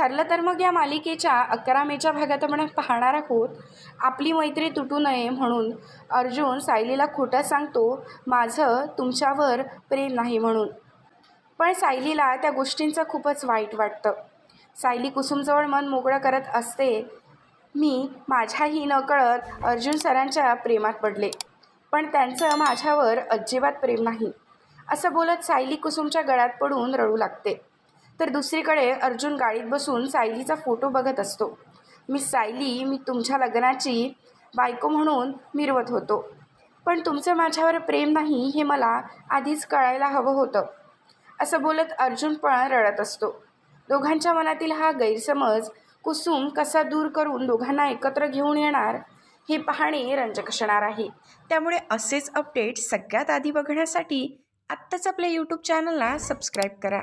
ठरलं तर मग या मालिकेच्या अकरा मेच्या भागात आपण पाहणार आहोत. आपली मैत्री तुटू नये म्हणून अर्जुन सायलीला खोटं सांगतो माझं तुमच्यावर प्रेम नाही म्हणून. पण सायलीला त्या गोष्टींचं खूपच वाईट वाटतं. सायली कुसुमजवळ मन मोकळं करत असते मी माझ्याही नकळत अर्जुन सरांच्या प्रेमात पडले पण त्यांचं माझ्यावर अजिबात प्रेम नाही. असं बोलत सायली कुसुमच्या गळ्यात पडून रडू लागते. तर दुसरीकडे अर्जुन गाडीत बसून सायलीचा फोटो बघत असतो. मी सायली मी तुमच्या लग्नाची बायको म्हणून मिरवत होतो. पण तुमचं माझ्यावर प्रेम नाही हे मला आधीच कळायला हवं होतं. असं बोलत अर्जुन पण रडत असतो. दोघांच्या मनातील हा गैरसमज कुसुम कसा दूर करून दोघांना एकत्र घेऊन येणार हे पाहणे रंजक असणार आहे. त्यामुळे असेच अपडेट सगळ्यात आधी बघण्यासाठी आत्ताच आपल्या यूट्यूब चॅनलला सबस्क्राईब करा.